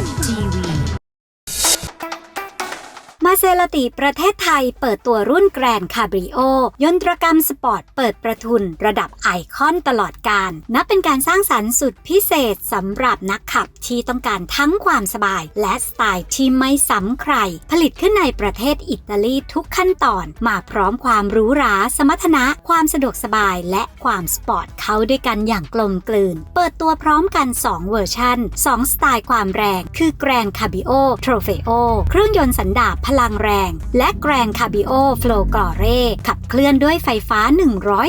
TV มา เซราติประเทศไทยเปิดตัวรุ่นแกรนคาบริโอยนตรกรรมสปอร์ตเปิดประทุนระดับไอคอนตลอดการ นับเป็นการสร้างสรรค์สุดพิเศษสำหรับนักขับที่ต้องการทั้งความสบาย และสไตล์ที่ไม่ซ้ำใคร ผลิตขึ้นในประเทศอิตาลีทุกขั้นตอน มาพร้อมความหรูหรา สมรรถนะ ความสะดวกสบายและความสปอร์ตเข้าด้วยกันอย่างกลมกลืน เปิดตัวพร้อมกัน 2 เวอร์ชัน2 สไตล์ความแรง คือ Grand Cabrio Trofeo เครื่องยนต์สันดาปพลังแรง และ Grand Cabrio Flow g l o r e ขับเคลื่อนด้วยไฟฟ้า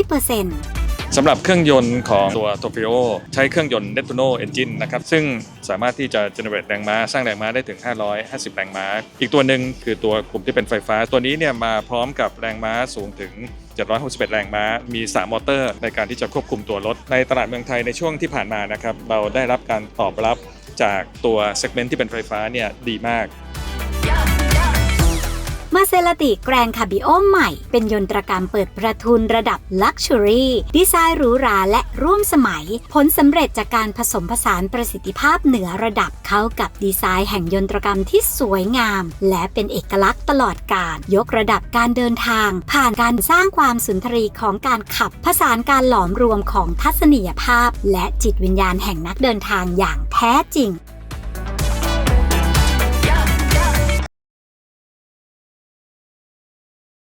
100%สำหรับเครื่องยนต์ของตัว t o f i o ใช้เครื่องยนต์ n e t u n o Engine นะครับ ซึ่งสามารถที่จะ generate แรงม้า สร้างแรงม้าได้ถึง 550 แรงม้า อีกตัวหนึ่งคือตัวกลุ่มที่เป็นไฟฟ้า ตัวนี้เนี่ยมาพร้อมกับแรงม้าสูงถึง 761 แรงม้า มี 3 มอเตอร์ ในการที่จะควบคุมตัวรถ ในตลาดเมืองไทยในช่วงที่ผ่านมานะครับ เราได้รับการตอบรับจากตัว segment ที่เป็นไฟฟ้าเนี่ยดีมาก เซราติแกรนคาบิโอใหม่ เป็นยนตรกรรมเปิดประทุนระดับลักชัวรี่ดีไซน์หรูหราและร่วมสมัย ผลสำเร็จจากการผสมผสานประสิทธิภาพเหนือระดับเข้ากับดีไซน์แห่งยนตรกรรมที่สวยงาม และเป็นเอกลักษณ์ตลอดการ ยกระดับการเดินทาง ผ่านการสร้างความสุนทรีของการขับผสานการหลอมรวมของทัศนียภาพ และจิตวิญญาณแห่งนักเดินทางอย่างแท้จริง